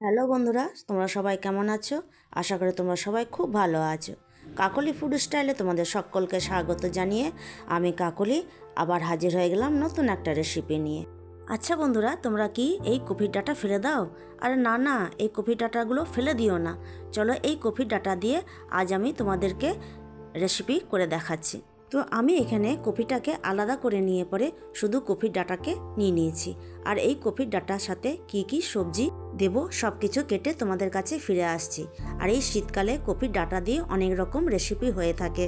Hello বন্ধুরা, তোমরা সবাই কেমন আছো? আশা করি তোমরা সবাই খুব ভালো আছো। কাকলি ফুড স্টাইলে তোমাদের সকলকে স্বাগত জানিয়ে আমি কাকলি আবার হাজির হয়ে গেলাম নতুন একটা রেসিপি নিয়ে। আচ্ছা বন্ধুরা, তোমরা কি এই কফির ডাটা ফেলে দাও? আরে না না, এই কফির ডাটাগুলো ফেলে দিও না। চলো এই কফির ডাটা দিয়ে আজ আমি তোমাদেরকে রেসিপি করে দেখাচ্ছি। তো আমি এখানে কফিটাকে আলাদা করে নিয়ে পরে শুধু কফির ডাটাকে নিয়ে নিয়েছি। আর এই কফির ডাটার সাথে কি কি সবজি দেব সব কিছু কেটে তোমাদের কাছে ফিরে আসছি। আর এই শীতকালে কফির ডাটা দিয়ে অনেক রকম রেসিপি হয়ে থাকে।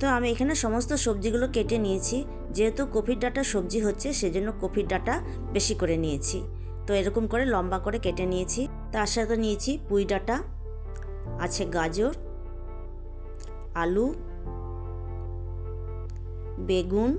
তো আমি এখানে সমস্ত সবজিগুলো কেটে নিয়েছি। যেহেতু কফির ডাটা সবজি হচ্ছে, সেজন্য কফির ডাটা বেশি করে নিয়েছি। তো এরকম করে লম্বা করে কেটে নিয়েছি। তার সাথে নিয়েছি পুঁই ডাটা, আছে গাজর, আলু বেগুন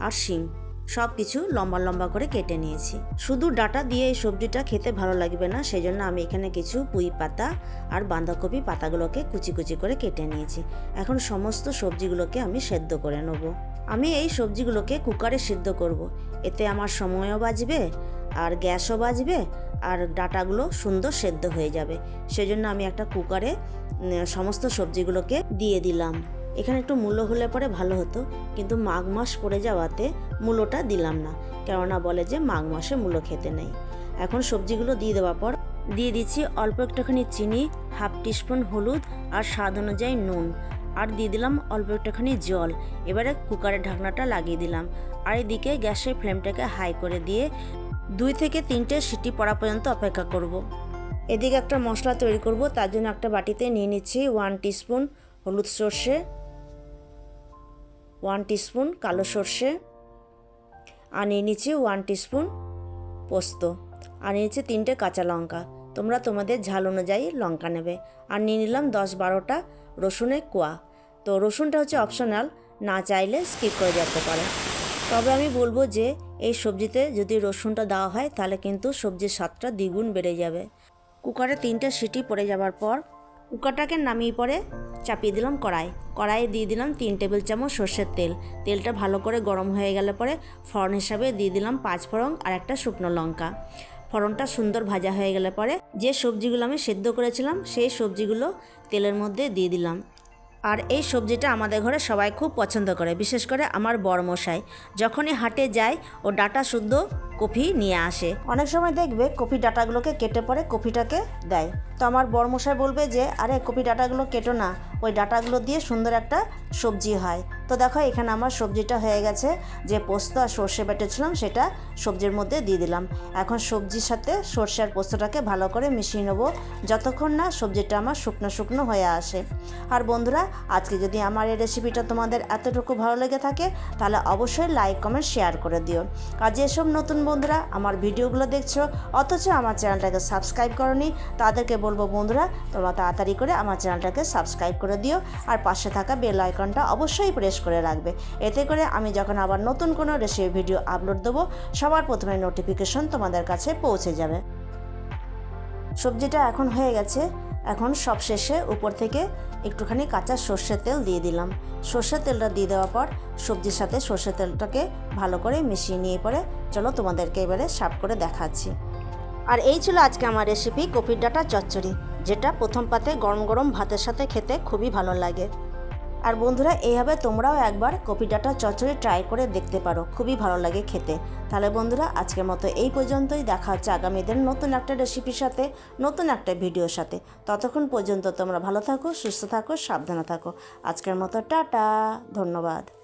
আর শিম সব কিছু লম্বা লম্বা করে কেটে নিয়েছি। শুধু ডাটা দিয়ে এই সবজিটা খেতে ভালো লাগবে না সেই জন্য আমি এখানে কিছু পুঁই পাতা আর বাঁধাকপি পাতাগুলোকে কুচি কুচি করে কেটে নিয়েছি। এখন সমস্ত সবজিগুলোকে আমি সেদ্ধ করে নেব। আমি এই সবজিগুলোকে কুকারে সিদ্ধ করব। এতে আমার সময়ও বাঁচবে আর গ্যাসও বাঁচবে আর ডাটাগুলো সুন্দর সেদ্ধ হয়ে যাবে। সেজন্য আমি একটা কুকারে সমস্ত সবজিগুলোকে দিয়ে দিলাম। এখানে একটু মূলো হলে পরে ভালো হতো, কিন্তু মাঘ মাস পড়ে যাওয়াতে মূলোটা দিলাম না, কেননা বলে যে মাঘ মাসে মূলো খেতে নেই এখন সবজিগুলো দিয়ে দেওয়ার পর দিয়ে দিচ্ছি অল্প একটুখানি চিনি, হাফ টিস্পুন হলুদ আর স্বাদ অনুযায়ী নুন, আর দিয়ে দিলাম অল্প একটুখানি জল এবারে কুকারের ঢাকনাটা লাগিয়ে দিলাম, আর এদিকে গ্যাসের ফ্লেমটাকে হাই করে দিয়ে দুই থেকে তিনটে সিটি পড়া পর্যন্ত অপেক্ষা করব। এদিকে একটা মশলা তৈরি করব, তার জন্য একটা বাটিতে নিয়ে নিচ্ছি ওয়ান টিস্পুন হলুদ সর্ষে ওয়ান টিস্পুন কালো সর্ষে। আর নিয়ে নিচ্ছি ওয়ান টিস্পুন পোস্ত। আর নিয়েছি তিনটে কাঁচা লঙ্কা। তোমরা তোমাদের ঝাল অনুযায়ী লঙ্কা নেবে। আর নিয়ে নিলাম দশ বারোটা রসুনের কোয়া। তো রসুনটা হচ্ছে অপশনাল, না চাইলে স্কিপ করে যেতে পারে। তবে আমি বলব যে, এই সবজিতে যদি রসুনটা দেওয়া হয়, তাহলে কিন্তু সবজির স্বাদটা দ্বিগুণ বেড়ে যাবে। কুকারে তিনটে সিটি পড়ে যাবার পর কুকারটাকে নামিয়ে পরে চাপিয়ে দিলাম কড়াই। কড়াইয়ে দিয়ে দিলাম তিন টেবিল চামচ সর্ষের তেল। তেলটা ভালো করে গরম হয়ে গেলে পরে ফড়ন হিসাবে দিয়ে দিলাম পাঁচ ফোড়ন আর একটা শুকনো লঙ্কা। ফড়নটা সুন্দর ভাজা হয়ে গেলে পরে যে সবজিগুলো আমি সেদ্ধ করেছিলাম, সেই সবজিগুলো তেলের মধ্যে দিয়ে দিলাম। আর এই সবজিটা আমাদের ঘরে সবাই খুব পছন্দ করে, বিশেষ করে আমার বড়মশাই যখনই হাটে যায়, ও ডাটা শুদ্ধ কফি নিয়ে আসে। অনেক সময় দেখবে কফি ডাটাগুলোকে কেটে পরে কফিটাকে দেয়। তো আমার বড়মশাই বলবে যে, আরে, কফি ডাটাগুলো কেটো না। ওই ডাটাগুলো দিয়ে সুন্দর একটা সবজি হয়। তো দেখো, এখানে আমার সবজিটা হয়ে গেছে। যে পোস্ত আর সর্ষে বেটেছিলাম, সেটা সবজির মধ্যে দিয়ে দিলাম। এখন সবজির সাথে সর্ষে আর পোস্তটাকে ভালো করে মিশিয়ে নেব, যতক্ষণ না সবজিটা আমার শুকনো শুকনো হয়ে আসে। আর বন্ধুরা, আজকে যদি আমার এই রেসিপিটা তোমাদের এতটুকু ভালো লেগে থাকে, তাহলে অবশ্যই লাইক, কমেন্ট, শেয়ার করে দিও। আর যেসব নতুন বন্ধুরা আমার ভিডিওগুলো দেখছ, অথচ আমার চ্যানেলটাকে সাবস্ক্রাইব করনি, তাদেরকে বলব, বন্ধুরা, তোমরা তাড়াতাড়ি করে আমার চ্যানেলটাকে সাবস্ক্রাইব করে দিও। আর পাশে থাকা বেল আইকনটা অবশ্যই প্রেস করে রাখবে। এতে করে আমি যখন আবার নতুন কোনো রেসিপি ভিডিও আপলোড দেবো, সবার প্রথমে নোটিফিকেশন তোমাদের কাছে পৌঁছে যাবে। সবজিটা এখন হয়ে গেছে। এখন সব শেষে উপর থেকে একটুখানি কাঁচা সর্ষের তেল দিয়ে দিলাম। সর্ষের তেলটা দিয়ে দেওয়ার পর সবজির সাথে সর্ষের তেলটাকে ভালো করে মিশিয়ে নিয়ে পরে চলো তোমাদেরকে এবারে সাফ করে দেখাচ্ছি। আর এই ছিল আজকে আমার রেসিপি কপির ডাটা চচ্চড়ি, যেটা প্রথম পাতে গরম গরম ভাতের সাথে খেতে খুবই ভালো লাগে। আর বন্ধুরা, এইভাবে তোমরাও একবার কপি ডাটা চচ্চড়ি ট্রাই করে দেখতে পারো। খুবই ভালো লাগে খেতে। তাহলে বন্ধুরা, আজকের মতো এই পর্যন্তই। দেখা হচ্ছে আগামীদের নতুন একটা রেসিপির সাথে, নতুন একটা ভিডিওর সাথে। ততক্ষণ পর্যন্ত তোমরা ভালো থাকো, সুস্থ থাকো, সাবধানে থাকো। আজকের মতো টাটা, ধন্যবাদ।